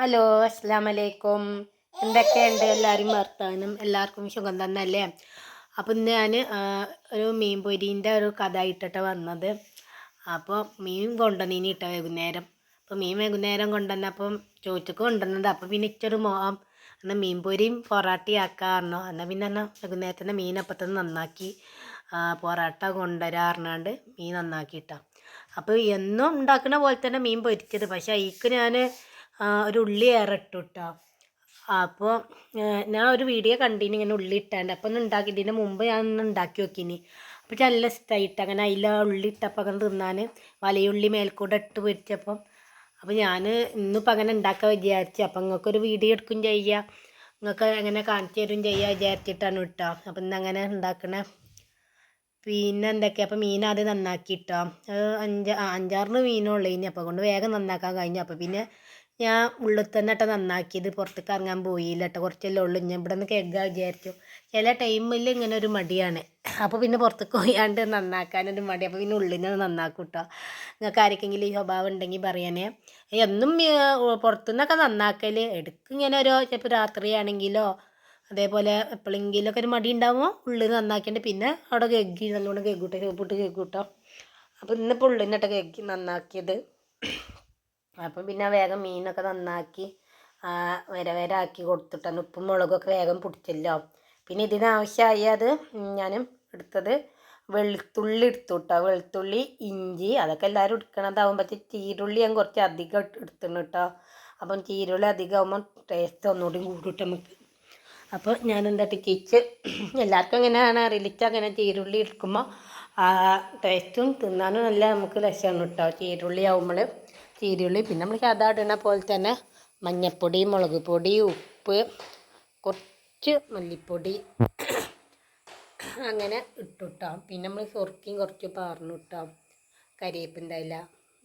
Hello അസ്സാം വലൈക്കും എന്തൊക്കെയുണ്ട് എല്ലാവരും വർത്താനം? എല്ലാവർക്കും സുഖം തന്നല്ലേ അപ്പം ഇന്ന് ഞാൻ ഒരു മീൻ പൊരീന്റെ ഒരു കഥ ഇട്ടിട്ട് വന്നത്. അപ്പോൾ മീൻ കൊണ്ടുവന്നീനി ഇട്ട വൈകുന്നേരം. അപ്പോൾ മീൻ വൈകുന്നേരം കൊണ്ടുവന്നപ്പം ചോദിച്ചൊക്കെ കൊണ്ടുവന്നത്. അപ്പോൾ പിന്നെ ഇച്ചൊരു മോഹം. എന്നാൽ മീൻ പൊരിയും പൊറാട്ടി ആക്കാറുണ്ടോ എന്നാൽ പിന്നെ എന്നാൽ വൈകുന്നേരത്തിന്റെ മീൻ അപ്പത്തന്നെ നന്നാക്കി പൊറാട്ട കൊണ്ടുവരാറിനാണ്ട് മീൻ നന്നാക്കിയിട്ടാണ് അപ്പോൾ എന്നും ഉണ്ടാക്കുന്ന പോലെ തന്നെ മീൻ പൊരിച്ചത്. പക്ഷേ അയിക്ക് ഞാൻ ഒരു ഉള്ളി ഏറെ ഇട്ടു കേട്ടോ അപ്പോൾ ഞാൻ ഒരു വീഡിയോ കണ്ടിന് ഇങ്ങനെ ഉള്ളി ഇട്ടാണ്ട്. അപ്പം ഒന്ന് ഉണ്ടാക്കി ഇതിന്റെ മുമ്പ് ഞാൻ ഒന്ന് ഉണ്ടാക്കി നോക്കിനി. അപ്പോൾ നല്ല ഇഷ്ടമായിട്ട് അങ്ങനെ അതിൽ ആ ഉള്ളി ഇട്ടപ്പോൾ അങ്ങനെ തിന്നാൻ വലയുള്ളി മേൽക്കൂടെ ഇട്ട് പൊരിച്ചപ്പം. അപ്പോൾ ഞാൻ ഇന്നിപ്പോൾ അങ്ങനെ ഉണ്ടാക്കാൻ വിചാരിച്ചു. അപ്പം നിങ്ങൾക്കൊരു വീഡിയോ എടുക്കും ചെയ്യുക നിങ്ങൾക്ക് അങ്ങനെ കാണിച്ചു തരും ചെയ്യുക വിചാരിച്ചിട്ടാണ് കേട്ടോ അപ്പം ഇന്ന് അങ്ങനെ ഉണ്ടാക്കണേ. പിന്നെ എന്തൊക്കെയാ? അപ്പം മീൻ ആദ്യം നന്നാക്കി ഇട്ടോ അഞ്ച് അഞ്ചാറിന് മീനുള്ളൂ ഇനി. അപ്പോൾ കൊണ്ട് വേഗം നന്നാക്കാൻ കഴിഞ്ഞു. അപ്പോൾ പിന്നെ ഞാൻ ഉള്ളിൽ തന്നെ ഇട്ട് നന്നാക്കിയത് പുറത്തേക്ക് ഇറങ്ങാൻ പോയില്ല കേട്ടോ കുറച്ചല്ലേ ഉള്ളൂ. ഞാൻ ഇവിടെ നിന്ന് കേൾക്കാൻ വിചാരിച്ചു. ചില ടൈമിൽ ഇങ്ങനെ ഒരു മടിയാണ്. അപ്പോൾ പിന്നെ പുറത്തേക്ക് പോയാണ്ട് നന്നാക്കാനൊരു മടി. അപ്പോൾ പിന്നെ ഉള്ളിൽ നിന്ന് നന്നാക്കും കേട്ടോ നിങ്ങൾക്ക് ആർക്കെങ്കിലും ഈ സ്വഭാവം ഉണ്ടെങ്കിൽ പറയാനേ. എന്നും പുറത്തു പുറത്തുനിന്നൊക്കെ നന്നാക്കൽ എടുക്കും ഇങ്ങനെ ഒരു ചിലപ്പോൾ രാത്രിയാണെങ്കിലോ അതേപോലെ എപ്പോഴെങ്കിലുമൊക്കെ ഒരു മടി ഉണ്ടാകുമ്പോൾ ഉള്ളിൽ നന്നാക്കിയിട്ട് പിന്നെ അവിടെ കെഗ്ഗി നല്ലോണം കെഗ്ഗൂട്ടോ ചോപ്പിട്ട് കെഗ്ഗൂട്ടോ അപ്പോൾ ഇന്നിപ്പോൾ ഉള്ളിൽ നിന്നിട്ട് കെഗ്ഗി നന്നാക്കിയത്. അപ്പം പിന്നെ വേഗം മീനൊക്കെ നന്നാക്കി വര വര ആക്കി കൊടുത്തിട്ടാണ്. ഉപ്പും മുളകൊക്കെ വേഗം പിടിച്ചല്ലോ. പിന്നെ ഇതിനാവശ്യമായി അത് ഞാൻ എടുത്തത് വെളുത്തുള്ളി എടുത്തു കേട്ടോ വെളുത്തുള്ളി ഇഞ്ചി അതൊക്കെ എല്ലാവരും പക്ഷേ ചീരുള്ളി ഞാൻ കുറച്ച് അധികം എടുത്തിട്ടുണ്ട് കേട്ടോ അപ്പം ചീരുള്ളി അധികം ആകുമ്പോൾ ടേസ്റ്റ് ഒന്നുകൂടി കൂടിയിട്ട് നമുക്ക്. അപ്പോൾ ഞാൻ എന്താ ടിക്കിച്ച് എല്ലാവർക്കും എങ്ങനെയാണ് അറിയിച്ച് അങ്ങനെ ചീരുള്ളി എടുക്കുമ്പോൾ ടേസ്റ്റും തിന്നാനും നല്ല നമുക്ക് രസമാണ് കേട്ടോ ചീരുള്ളി ആവുമ്പോൾ ചീരുള്ളി പിന്നെ നമ്മൾ സാധാ ഇടുന്ന പോലെ തന്നെ മഞ്ഞൾപ്പൊടി മുളക് പൊടി ഉപ്പ് കുറച്ച് മല്ലിപ്പൊടി അങ്ങനെ ഇട്ടിട്ടാം. പിന്നെ നമ്മൾ സുർക്കിയും കുറച്ച് പാർന്നിട്ടാം ഇല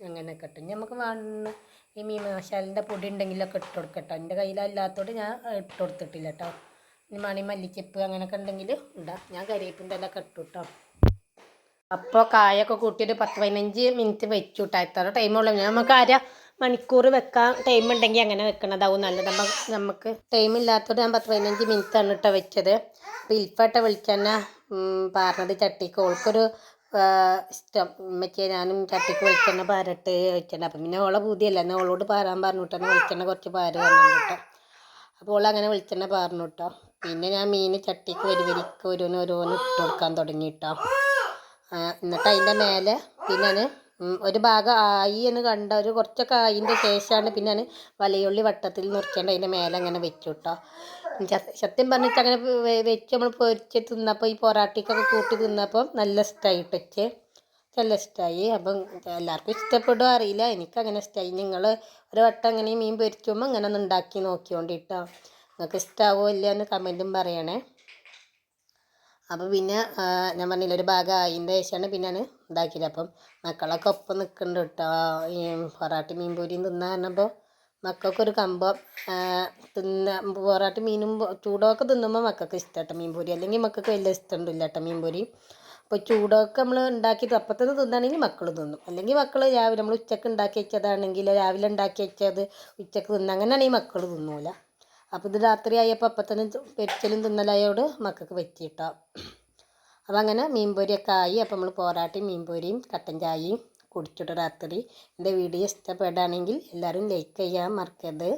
അങ്ങനെയൊക്കെ ഇട്ടും. നമുക്ക് വേണ്ട ഈ മീൻ മസാലിന്റെ പൊടി ഉണ്ടെങ്കിലൊക്കെ ഇട്ട് കൊടുക്കട്ടോ. എന്റെ കയ്യിലല്ലാത്തോട് ഞാൻ ഇട്ട് കൊടുത്തിട്ടില്ല കേട്ടോ. ഇനി മണി മല്ലിച്ചപ്പ് അങ്ങനെയൊക്കെ ഉണ്ടെങ്കിൽ ഉണ്ടാ ഞാൻ കരിവേപ്പിന്റെ ഇല ഒക്കെ ഇട്ടു കേട്ടോ. അപ്പോൾ കായൊക്കെ കൂട്ടിയൊരു പത്ത് പതിനഞ്ച് മിനിറ്റ് വെച്ചു കേട്ടോ എത്ര ടൈമുള്ളൂ നമുക്ക് അര മണിക്കൂർ വെക്കാൻ ടൈം ഉണ്ടെങ്കിൽ അങ്ങനെ വെക്കണതാവും നല്ലത്. അപ്പം നമുക്ക് ടൈം ഇല്ലാത്തത് ഞാൻ പത്ത് പതിനഞ്ച് മിനിറ്റ് ആണ് കേട്ടോ വെച്ചത്. അപ്പോൾ ഇൽഫട്ട വെളിച്ചെണ്ണ പറഞ്ഞത് ചട്ടിക്ക്. ഓൾക്കൊരു ഇഷ്ടം. ഉമ്മച്ചിയെ ഞാനും ചട്ടിക്ക് വെളിച്ചെണ്ണ പാരട്ട് വെച്ചെണ്ണ അപ്പം പിന്നെ ഓളെ പൂതിയല്ല. എന്നാൽ ഓളോട് പാരാൻ പറഞ്ഞു കേട്ടോ വെളിച്ചെണ്ണ കുറച്ച് പാര് പറഞ്ഞു കേട്ടോ അപ്പോൾ ഓൾ അങ്ങനെ വെളിച്ചെണ്ണ പറഞ്ഞു കേട്ടോ പിന്നെ ഞാൻ മീൻ ചട്ടിക്ക് വരി വരിക്ക് ഓരോന്ന് ഓരോന്ന് ഇട്ട് കൊടുക്കാൻ തുടങ്ങി കേട്ടോ എന്നിട്ട് അതിന്റെ മേലെ പിന്നെ ഒരു ഭാഗം ആയി എന്ന് കണ്ട ഒരു കുറച്ചൊക്കെ ആയിന്റെ ശേഷമാണ് പിന്നെ വലയുള്ളി വട്ടത്തിൽ മുറിക്കേണ്ട അതിന്റെ മേലെ അങ്ങനെ വെച്ചു കേട്ടോ സത്യം പറഞ്ഞിട്ട് അങ്ങനെ വെച്ച് നമ്മൾ പൊരിച്ച് തിന്നപ്പോൾ ഈ പൊറാട്ടിക്കൊക്കെ കൂട്ടി തിന്നപ്പോൾ നല്ല ഇഷ്ടമായി ഇട്ടച്ച് നല്ല ഇഷ്ടമായി അപ്പം എല്ലാവർക്കും ഇഷ്ടപ്പെടുമോ അറിയില്ല. എനിക്കങ്ങനെ ഇഷ്ടമായി നിങ്ങൾ ഒരു വട്ടം അങ്ങനെ മീൻ പൊരിച്ചുമ്പോൾ അങ്ങനെ ഒന്ന് ഉണ്ടാക്കി നോക്കിയോണ്ടിട്ടോ. നിങ്ങൾക്ക് ഇഷ്ടമാവോ ഇല്ലയെന്ന് കമന്റും പറയണേ. അപ്പോൾ പിന്നെ ഞാൻ പറഞ്ഞില്ല ഒരു ഭാഗം അതിന്റെ ശേഷമാണ് പിന്നെ ഞാൻ ഇതാക്കിയത്. അപ്പം മക്കളൊക്കെ ഒപ്പം നിൽക്കുന്നുണ്ട് കേട്ടോ ഈ പൊറാട്ടി മീൻ പൂരിയും തിന്നാൻ പറഞ്ഞപ്പോൾ മക്കൾക്കൊരു കമ്പം തിന്ന പൊറാട്ടി മീനും ചൂടൊക്കെ തിന്നുമ്പോൾ മക്കൾക്ക് ഇഷ്ടമാട്ടോ മീൻ പൂരി. അല്ലെങ്കിൽ മക്കൾക്ക് വലിയ ഇഷ്ടമുണ്ടില്ല കേട്ടോ മീൻ പൂരി. അപ്പോൾ ചൂടൊക്കെ നമ്മൾ ഉണ്ടാക്കിയിട്ട് അപ്പത്തന്നെ തിന്നാണെങ്കിൽ മക്കൾ തിന്നും. അല്ലെങ്കിൽ മക്കൾ രാവിലെ നമ്മൾ ഉച്ചയ്ക്ക് ഉണ്ടാക്കി വെച്ചതാണെങ്കിൽ രാവിലെ ഉണ്ടാക്കി വെച്ചത് ഉച്ചയ്ക്ക് തിന്ന അങ്ങനെയാണെങ്കിൽ മക്കൾ തിന്നൂല. അപ്പോൾ ഇത് രാത്രി ആയപ്പോൾ അപ്പം തന്നെ പെരിച്ചലും തിന്നലായോട് മക്കൾക്ക് പറ്റിയിട്ടോ. അപ്പോൾ അങ്ങനെ മീൻ പൊരിയൊക്കെ ആയി. അപ്പോൾ നമ്മൾ പോരാട്ടി മീൻപൊരിയും കട്ടൻ ചായയും കുടിച്ചിട്ട് രാത്രി. എന്റെ വീഡിയോ ഇഷ്ടപ്പെടുകയാണെങ്കിൽ എല്ലാവരും ലൈക്ക് ചെയ്യാൻ മറക്കരുത്.